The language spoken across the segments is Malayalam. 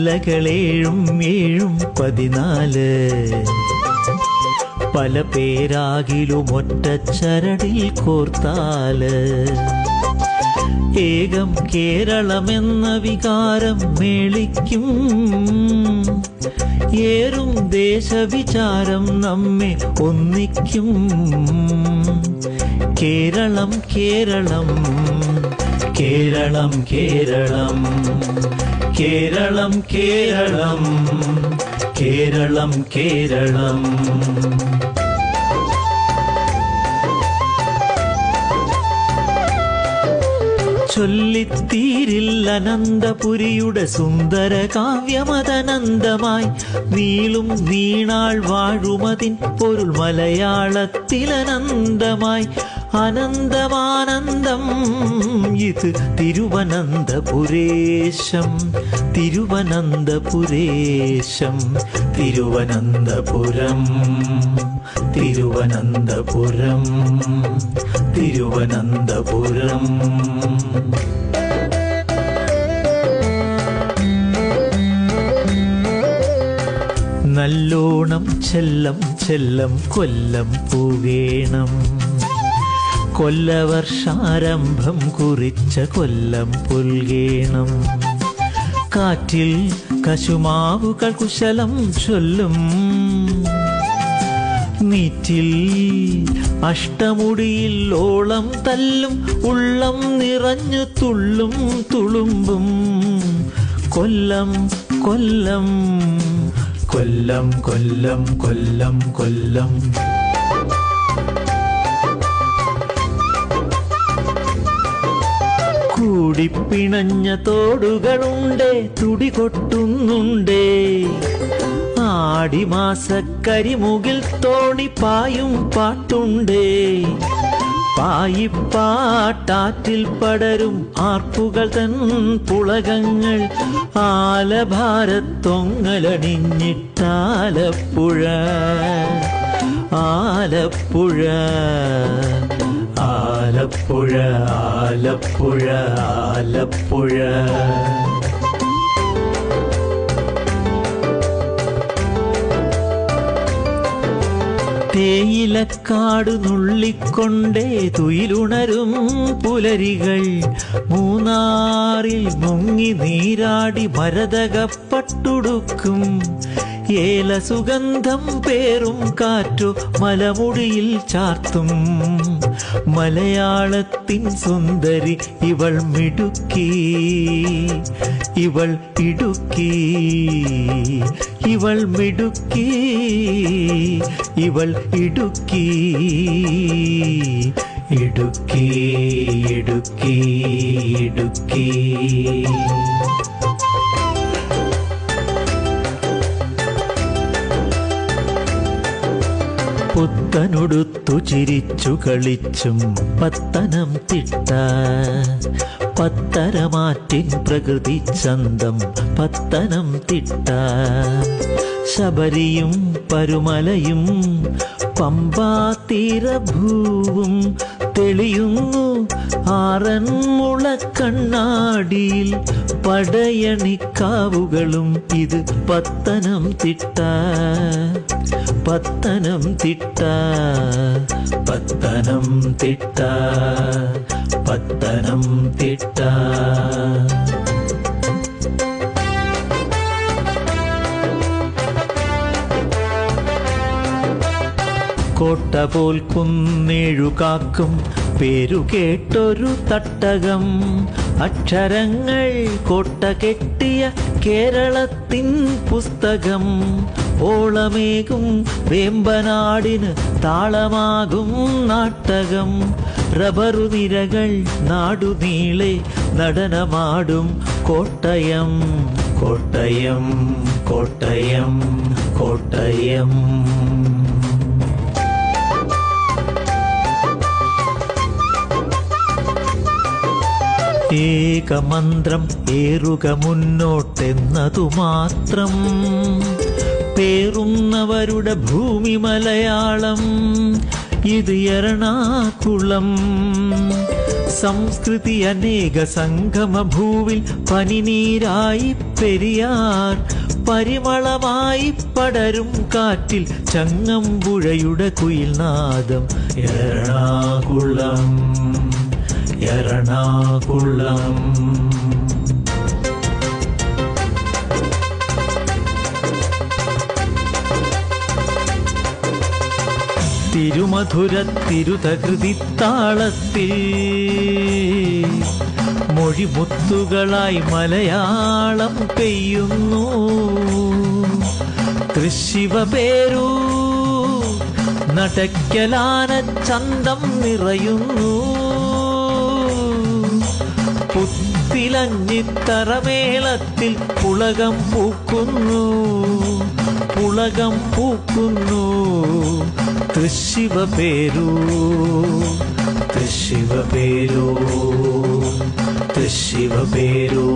ജില്ലകളേഴും ഏഴും പതിനാല്. പല പേരാകിലും ഒറ്റ ചരടിൽ കോർത്താൽ. ഏകം കേരളമെന്ന വികാരം മേളിക്കും. ഏറും ദേശവിചാരം നമ്മെ ഒന്നിക്കും. കേരളം കേരളം കേരളം കേരളം. കേരളം കേരളം. കേരളം കേരളം. ചൊല്ലിത്തീരിൽ അനന്തപുരിയുടെ സുന്ദര കാവ്യമതനന്തമായി നീളും നീണാൾ വാഴുമതിൻ പൊരുൾ മലയാളത്തിലനന്തമായി. അനന്തമാനന്ദം ഇത് തിരുവനന്തപുരേശം തിരുവനന്തപുരേശം തിരുവനന്തപുരം തിരുവനന്തപുരം തിരുവനന്തപുരം. നല്ലോണം ചെല്ലം ചെല്ലം കൊല്ലം പൂവേണം കൊല്ലവർഷാരംഭം കുറിച്ച കൊല്ലം പുൽകേണം കാറ്റിൽ കശുമാവുകൾ കുശലം ചൊല്ലും. നീറ്റിൽ അഷ്ടമുടിയിൽ ഓളം തല്ലും. ഉള്ളം നിറഞ്ഞു തുള്ളും തുളുമ്പും. കൊല്ലം കൊല്ലം കൊല്ലം കൊല്ലം കൊല്ലം കൊല്ലം. കൂടിപ്പിണഞ്ഞ തോടുകളുണ്ടേ തുടി കൊട്ടുന്നുണ്ടേ ആടിമാസക്കരിമുകിൽ തോണി പായും പാട്ടുണ്ടേ. പായിപ്പാട്ടാറ്റിൽ പടരും ആർപ്പുകൾ തൻ പുളകങ്ങൾ ആലഭാരത്തൊങ്ങലണിഞ്ഞിട്ടാലപ്പുഴ ആലപ്പുഴ. ആലപ്പുഴ ആലപ്പുഴ ആലപ്പുഴ. തേയിലക്കാട് നുള്ളിക്കൊണ്ടേ തുയിലുണരും പുലരികൾ. മൂന്നാറിൽ മുങ്ങി നീരാടി ഭരതകപ്പട്ടുടുക്കും. ഏല സുഗന്ധം പേറും കാറ്റു മലമുടിയിൽ ചാർത്തും. മലയാളത്തിൻ സുന്ദരി ഇവൾ മിടുക്കി. ഇവൾ ഇടുക്കി. ഇവൾ മിടുക്കി. ഇവൾ ഇടുക്കി. ഇടുക്കി ഇടുക്കി ഇടുക്കി. പുത്തനുടുത്തു ചിരിച്ചു കളിച്ചും പത്തനം തിട്ട. പത്തരമാറ്റിൻ പ്രകൃതി ചന്തം പത്തനം തിട്ട. ശബരിയും പരുമലയും പമ്പാ തീരഭൂവും തെളിയുന്നു ആറന്മുള കണ്ണാടിയിൽ പടയണിക്കാവുകളും ഇത് പത്തനം തിട്ട. പത്തനം തിട്ട പത്തനം തിട്ട പത്തനം തിട്ട. കോട്ട പോൽ കുന്നേഴു കാക്കും പേരു കേട്ടൊരു തട്ടകം. അക്ഷരങ്ങൾ കോട്ട കെട്ടിയ കേരളത്തിൻ പുസ്തകം. ഓളമേകും വേമ്പനാടിന് താളമാകും നാട്ടകം. റബറു നിരകൾ നാടുനീളെ നടനമാടും. കോട്ടയം കോട്ടയം കോട്ടയം കോട്ടയം. ഏകമന്ത്രം ഏറുക മുന്നോട്ടെന്നതു മാത്രം പേറുന്നവരുടെ ഭൂമി മലയാളം ഇത് എറണാകുളം. സംസ്കൃതി അനേക സംഗമ ഭൂവിൽ പനിനീരായി പെരിയാർ പരിമളമായി പടരും കാറ്റിൽ ചങ്ങമ്പുഴയുടെ കുയിൽനാദം. എറണാകുളം എറണാകുളം. തിരുമധുര തിരുതകൃതി താളത്തിൽ മൊഴിമുത്തുകളായി മലയാളം പെയ്യുന്നു. തൃശിവ പേരു നടക്കലാന ചന്തം നിറയുന്നു. പുത്തിലഞ്ഞിത്തറമേളത്തിൽ പുളകം പൂക്കുന്നു പുളകം പൂക്കുന്നു. തൃശിവ പേരു തൃശിവ പേരു തൃശിവ പേരു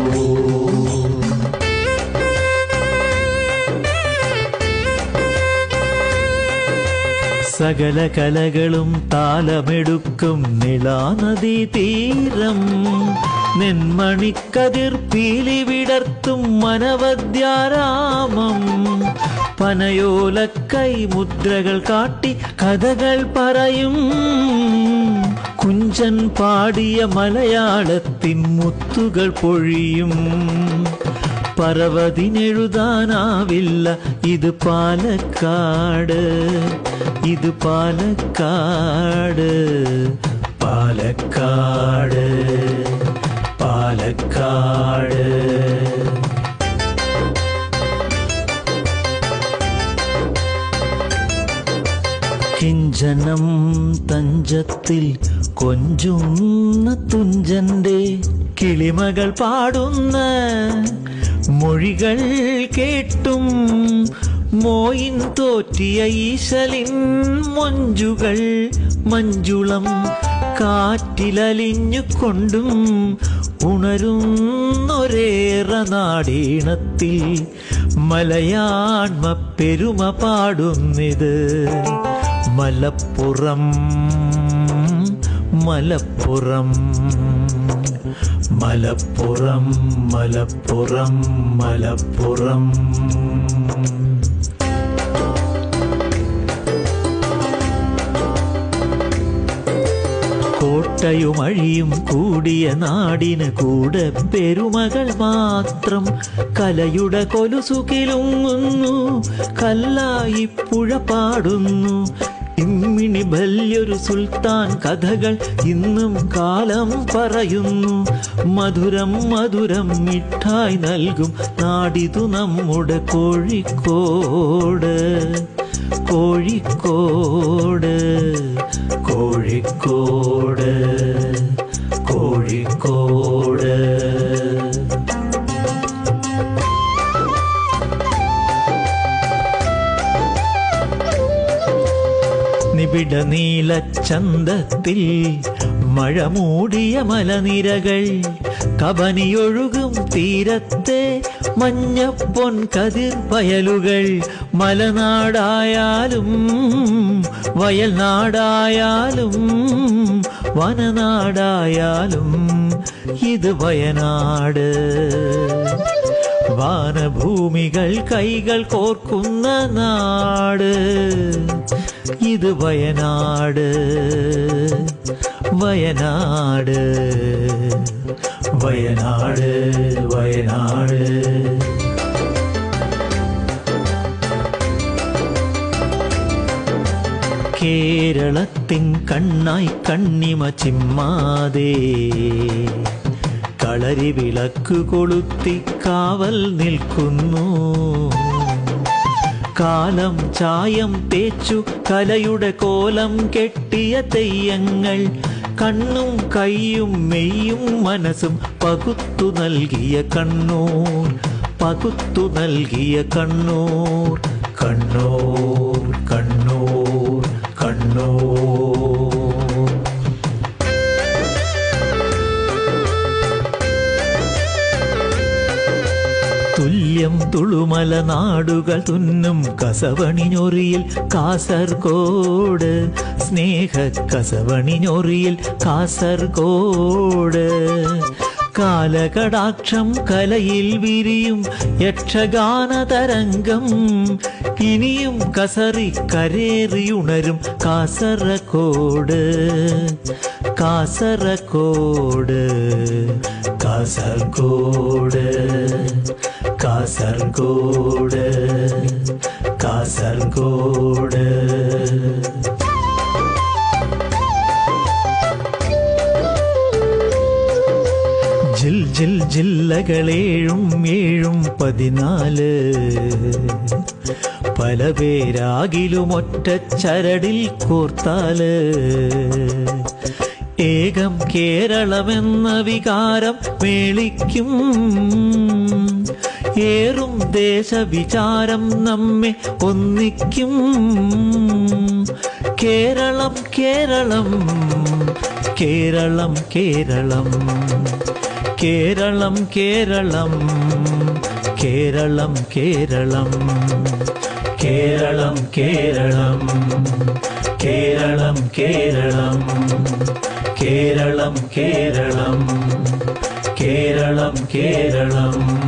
സകല കലകളും താലമെടുക്കും നിളാനദീ തീരം നെന്മണിക്കതിർ പീലി വിടർത്തും മനവദ്യാരാമം പനയോലക്കൈ മുദ്രകൾ കാട്ടി കഥകൾ പറയും. കുഞ്ചൻ പാടിയ മലയാളത്തിൻ മുത്തുകൾ പൊഴിയും. പറവതിനെഴുതാനാവില്ല ഇത് പാലക്കാട്. ഇത് പാലക്കാട്. പാലക്കാട്. പാലക്കാട്. കിഞ്ചനം തഞ്ചത്തിൽ കൊഞ്ചുന്ന തുഞ്ചന്റെ കിളിമകൾ പാടുന്ന മൊഴികൾ കേട്ടും മോയിൻ തോറ്റിയ ഈശലിൻ മൊഞ്ചുകൾ മഞ്ജുളം കാറ്റിലലിഞ്ഞു കൊണ്ടും ഉണരുന്നൊരേറെ നാടീണത്തിൽ മലയാൺമ പെരുമ പാടുന്നിത്. മലപ്പുറം മലപ്പുറം മലപ്പുറം മലപ്പുറം മലപ്പുറം. കോട്ടയും അഴിയും കൂടിയ നാടിന് കൂടെ പെരുമകൾ മാത്രം. കലയുടെ കൊലുസുകിലുങ്ങുന്നു കല്ലായി പുഴ പാടുന്നു. ഇമ്മിണി ബല്യൊരു സുൽത്താൻ കഥകൾ ഇന്നും കാലം പറയുന്നു. മധുരം മധുരം മിഠായി നൽകും നാടിതു നമ്മുടെ കോഴിക്കോട്. കോഴിക്കോട് കോഴിക്കോട് കോഴിക്കോട്. നിബിഡ നീലച്ചന്തത്തിൽ മഴ മൂടിയ മലനിരകൾ കബനിയൊഴുകും തീരത്തെ മഞ്ഞപ്പൊൻ കതിർ വയലുകൾ. മലനാടായാലും വയൽനാടായാലും വനനാടായാലും ഇത് വയനാട്. വാനഭൂമികൾ കൈകൾ കോർക്കുന്ന നാട്. ഇത് വയനാട് വയനാട് വയനാട് വയനാട്. കേരളത്തിൻ കണ്ണായി കണ്ണിമ ചിമ്മാതേ കളരി വിളക്ക് കൊളുത്തി കാവൽ നിൽക്കുന്നു. കാലം ചായം തേച്ചു കലയുടെ കോലം കെട്ടിയ തെയ്യങ്ങൾ കണ്ണും കൈയും മെയ്യും മനസ്സും പകുത്തു നൽകിയ കണ്ണൂർ പകുത്തു നൽകിയ കണ്ണൂർ. തുളുമല നാടുകൾ തുന്നും കസവണിഞ്ഞൊറിയിൽ കാസർഗോഡ് സ്നേഹ കസവണിഞ്ഞൊറിയിൽ കാസർഗോഡ് കാലകടാക്ഷം കലയിൽ വിരിയും യക്ഷഗാന തരംഗം ഇനിയും കസറി കരേറിയുണരും കാസർഗോഡ് കാസർഗോഡ് കാസർഗോഡ് കാസർഗോഡ് കാസർഗോഡ്. ജിൽ ജിൽ ജില്ലകളേഴും ഏഴും പതിനാല്. പല പേരാകിലും ഒറ്റ ചരടിൽ കോർത്താൽ. ഏകം കേരളമെന്ന വികാരം മേളിക്കും. ഏറും ദേശവിചാരം നമ്മെ ഒന്നിക്കും. കേരളം കേരളം കേരളം കേരളം. കേരളം കേരളം കേരളം കേരളം. കേരളം കേരളം കേരളം കേരളം. കേരളം കേരളം കേരളം കേരളം.